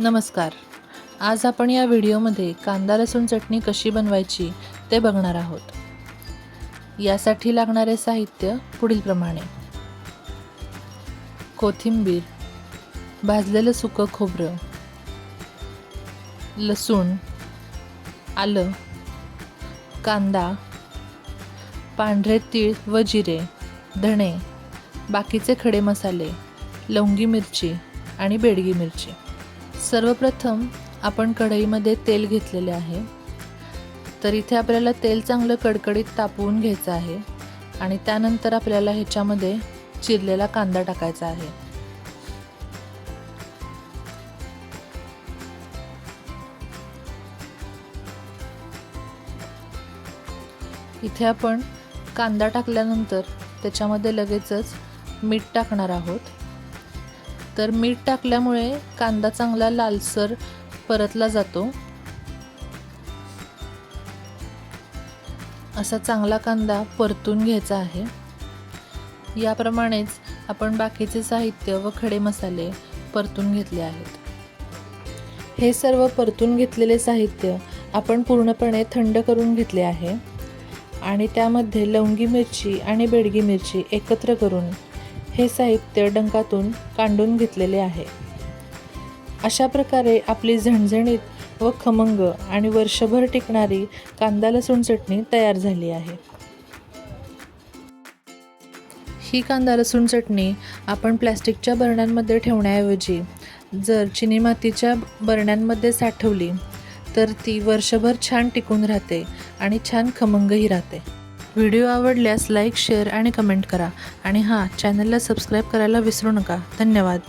नमस्कार. आज आपण या व्हिडिओमध्ये कांदा लसूण चटणी कशी बनवायची ते बघणार आहोत. यासाठी लागणारे साहित्य पुढीलप्रमाणे कोथिंबीर भाजलेलं सुकं खोबरं लसूण आलं कांदा पांढरे तीळ व जिरे धणे बाकीचे खडे मसाले लवंगी मिरची आणि बेडगी मिरची. सर्वप्रथम आपण कढईमध्ये तेल घेतलेले आहे. तर इथे आपल्याला तेल चांगलं कडकडीत तापवून घ्यायचं आहे आणि त्यानंतर आपल्याला ह्याच्यामध्ये चिरलेला कांदा टाकायचा आहे. इथे आपण कांदा टाकल्यानंतर त्याच्यामध्ये लगेचच मीठ टाकणार आहोत. तर मीठ टाकल्यामुळे कांदा चांगला लालसर परतला जातो. असा चांगला कांदा परतून घ्यायचा आहे. याप्रमाणेच आपण बाकीचे साहित्य व खडे मसाले परतून घेतले आहेत. हे सर्व परतून घेतलेले साहित्य आपण पूर्णपणे थंड करून घेतले आहे आणि त्यामध्ये लवंगी मिरची आणि बेडगी मिरची एकत्र करून हे साहित्य डंकातून कांडून घेतलेले आहे. अशा प्रकारे आपली झणझणीत व खमंग आणि वर्षभर टिकणारी कांदा लसूण चटणी तयार झाली आहे. ही कांदा लसूण चटणी आपण प्लॅस्टिकच्या बरण्यांमध्ये ठेवण्याऐवजी जर चिनी मातीच्या बरण्यांमध्ये साठवली तर ती वर्षभर छान टिकून राहते आणि छान खमंगही राहते. व्हिडिओ आवडल्यास लाईक शेअर आणि कमेंट करा. आणि हां चॅनलला सबस्क्राईब करायला विसरू नका. धन्यवाद.